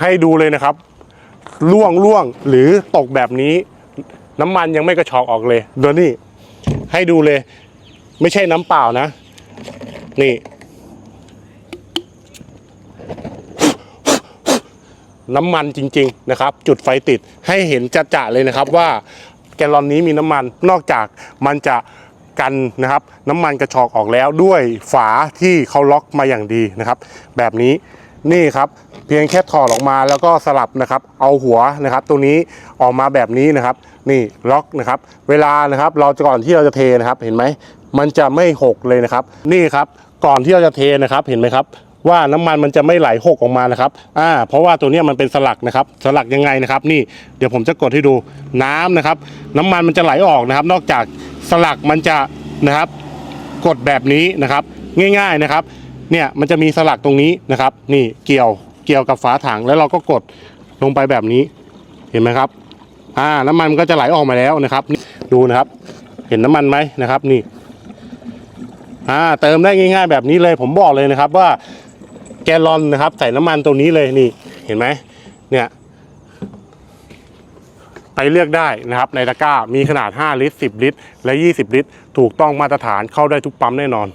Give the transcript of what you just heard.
ให้ดูเลยนะครับล่วงล่วงหรือตกแบบนี้ น้ำมันยังไม่กระชอกออกเลยดูนี่ให้ดูเลย ไม่ใช่น้ำเปล่านะ นี่ น้ำมันจริง ๆนะครับ จุดไฟติดให้เห็นจะจะๆเลยนะครับว่าแกลลอนนี้มีน้ำมันนอกจากมันจะกันนะครับ น้ำมันกระชอกออกแล้วด้วยฝาที่เขาล็อกมาอย่างดีนะครับ แบบนี้ นี่ครับเพียงแค่ถอดออกมาแล้วก็สลับนะครับ เอาหัวนะครับ ตัวนี้ออกมาแบบนี้นะครับ นี่ล็อกนะครับ เวลานะครับ เราจะก่อนที่เราจะเทนะครับ เห็นไหมมันจะไม่หกเลยนะครับ นี่ครับก่อนที่เราจะเทนะครับ เห็นไหมครับ ว่าน้ำมันมันจะไม่ไหลหกออกมานะครับ อ่า เพราะว่าตัวนี้มันเป็นสลักนะครับ สลักยังไงนะครับ นี่เดี๋ยวผมจะกดให้ดูน้ำนะครับ น้ำมันมันจะไหลออกนะครับ นอกจากสลักมันจะนะครับ กดแบบนี้นะครับ ง่าย ๆนะครับ เนี่ยมันจะมีสลักตรงนี้นะครับ นี่เกี่ยวเกี่ยวกับฝาถังแล้วเราก็กดลงไปแบบนี้เห็นไหมครับ อ่าน้ำมันมันก็จะไหลออกมาแล้วนะครับ ดูนะครับ เห็นน้ำมันไหมนะครับ นี่ อ่า เติมได้ง่าย ๆ แบบนี้เลย ผมบอกเลยนะครับ ว่าแกลลอนนะครับ ใส่น้ำมันตรงนี้เลยนี่ เห็นไหมเนี่ย ไปเลือกได้นะครับ ในตะกร้ามีขนาด 5 ลิตร 10 ลิตร และ 20 ลิตร ถูกต้องมาตรฐานเข้าได้ทุกปั๊มแน่นอน